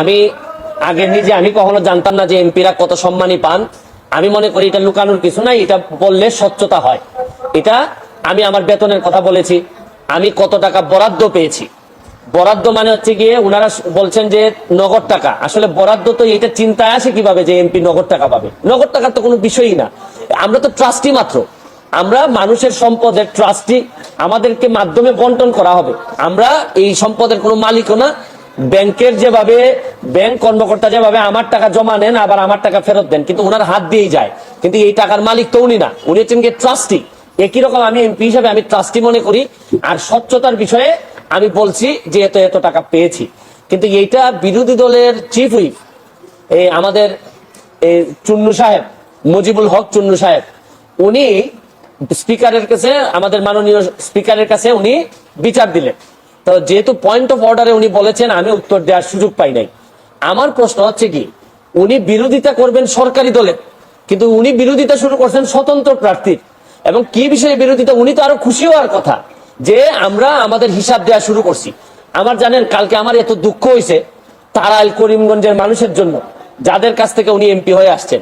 আমি আগে নিজে, আমি কখনো জানতাম না যে এমপিরা কত সম্মানী পান। আমি মনে করি এটা লুকানোর কিছু নাই, এটা বললে স্বচ্ছতা হয়। এটা আমি আমার বেতনের কথা বলেছি। আমি কত টাকা বরাদ্দ পেয়েছি। বরাদ্দ মানে হচ্ছে গিয়ে ওনারা বলছেন যে নগদ টাকা। আসলে বরাদ্দ তো এটা চিন্তায় আসে কীভাবে যে এমপি নগদ টাকা পাবে? নগদ টাকার তো কোনো বিষয়ই না। আমরা তো ট্রাস্টি মাত্র। আমরা মানুষের সম্পদের ট্রাস্টি। আমাদেরকে মাধ্যমে বন্টন করা হবে। আমরা এই সম্পদের কোনো মালিকও না। ব্যাংকের যেভাবে ব্যাংক কর্মকর্তা যেভাবে আমার টাকা জমা নেন, আবার আমার টাকা ফেরত দেন, কিন্তু ওনার হাত দিয়েই যায়। কিন্তু এই টাকার মালিক তো উনি না। উনি হচ্ছেন গিয়ে ট্রাস্টি একই রকম আমি এমপি হিসাবে আমি ট্রাস্টি মনে করি। আর স্বচ্ছতার বিষয়ে আমি বলছি যে এত এত টাকা পেয়েছি। কিন্তু এইটা বিরোধী দলের চিফ হুইপ এই আমাদের চুন্নু সাহেব, মুজিবুল হক চুন্নু সাহেব। উনি স্পিকারের কাছে, আমাদের মাননীয় স্পিকারের কাছে উনি বিচার দিলেন। তো যেহেতু পয়েন্ট অফ অর্ডারে উনি বলেছেন, আমি উত্তর দেওয়ার সুযোগ পাই নাই। আমার প্রশ্ন হচ্ছে কি, উনি বিরোধিতা করবেন সরকারি দলের কিন্তু উনি বিরোধিতা শুরু করছেন স্বতন্ত্র প্রার্থীর। এবং কি বিষয়ে বিরোধিতা, উনি তো আরও খুশি হওয়ার কথা, যে আমরা আমাদের হিসাব দেওয়া শুরু করছি। আমার জানেন, কালকে আমার এত দুঃখ হয়েছে তারাইল করিমগঞ্জের মানুষের জন্য, যাদের কাছ থেকে উনি এমপি হয়ে আসছেন।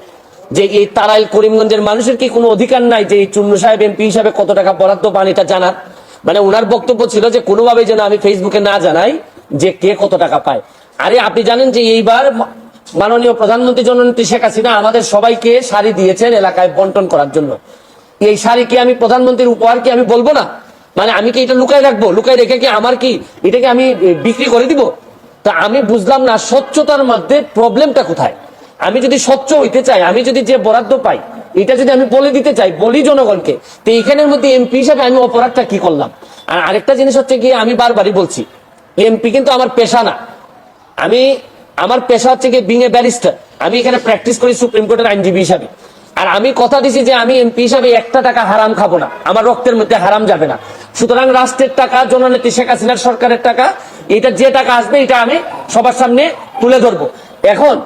যে এই তারাইল করিমগঞ্জের মানুষের কি কোনো অধিকার নাই যে এই চুন্নু সাহেব এমপি হিসাবে কত টাকা বরাদ্দ পান এটা জানার? মানে ওনার বক্তব্য ছিল যে কোনোভাবে যেন আমি ফেসবুকে না জানাই যে কে কত টাকা পায়। আরে আপনি জানেন যে এইবার মাননীয় প্রধানমন্ত্রী জননেত্রী শেখ হাসিনা আমাদের সবাইকে শাড়ি দিয়েছেন এলাকায় বন্টন করার জন্য। এই শাড়ি কি আমি প্রধানমন্ত্রীর উপহার কি আমি বলব না? মানে আমি কি এটা লুকাই রাখব? লুকাই রেখে কি আমার কি এটাকে আমি বিক্রি করে দিব? তা আমি বুঝলাম না স্বচ্ছতার মধ্যে প্রবলেমটা কোথায়? আমি যদি স্বচ্ছ হইতে চাই, আমি যদি যে বরাদ্দ পাই, এটা যদি আমি বলে দিতে চাই, বলি জনগণকে, তো এইখানের মধ্যে এমপি হিসাবে আমি অপরাধটা কি করলাম? আর আরেকটা জিনিস হচ্ছে কি আমি বারবারই বলছি, এমপি কিন্তু আমার পেশা না। আমি, আমার পেশা হচ্ছে কি বিং এ ব্যারিস্টার আমি এখানে প্র্যাকটিস করি সুপ্রিম কোর্টের আইনজীবী হিসাবে। আর আমি কথা দিছি যে আমি এমপি হিসাবে একটা টাকা হারাম খাব না। আমার রক্তের মধ্যে হারাম যাবে না। সুতরাং রাষ্ট্রের টাকা, জননেত্রী শেখ হাসিনার সরকারের টাকা, এটা যে টাকা আসবে, এটা আমি সবার সামনে তুলে ধরবো। এখন,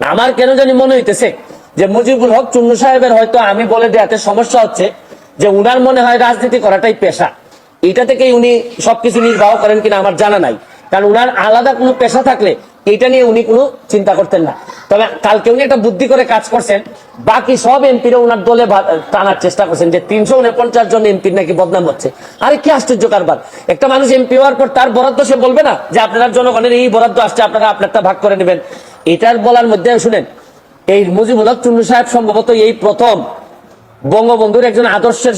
আমার কেন জানি মনে হইতেছে যে মুজিবুল হক চুন্নু সাহেবের হয়তো আমি বলে দেয়াতে সমস্যা হচ্ছে যে উনার মনে হয় রাজনীতি করাটাই পেশা। এটা থেকেই উনি সবকিছু নির্বাহ করেন কিনা আমার জানা নাই। কারণ উনার আলাদা কোনো পেশা থাকলে এটা নিয়ে উনি কোনো চিন্তা করতেন না। তবে কালকে উনি একটা বুদ্ধি করে কাজ করছেন। বাকি সব এমপিরা উনার দলে টানার চেষ্টা করছেন যে তিনশো উনপঞ্চাশ জন এমপির নাকি বদনাম হচ্ছে। আরে কি আশ্চর্য কারবার। একটা মানুষ এমপি হওয়ার পর তার বরাদ্দ সে বলবে না যে আপনারা জনগণের এই বরাদ্দ আসছে, আপনারা আপনারটা ভাগ করে নেবেন। এটার বলার মধ্যে শুনেন, এই মুজিবুল হক চুন্নু সাহেব সম্ভবত এই প্রথম বঙ্গবন্ধুর একজন আদর্শের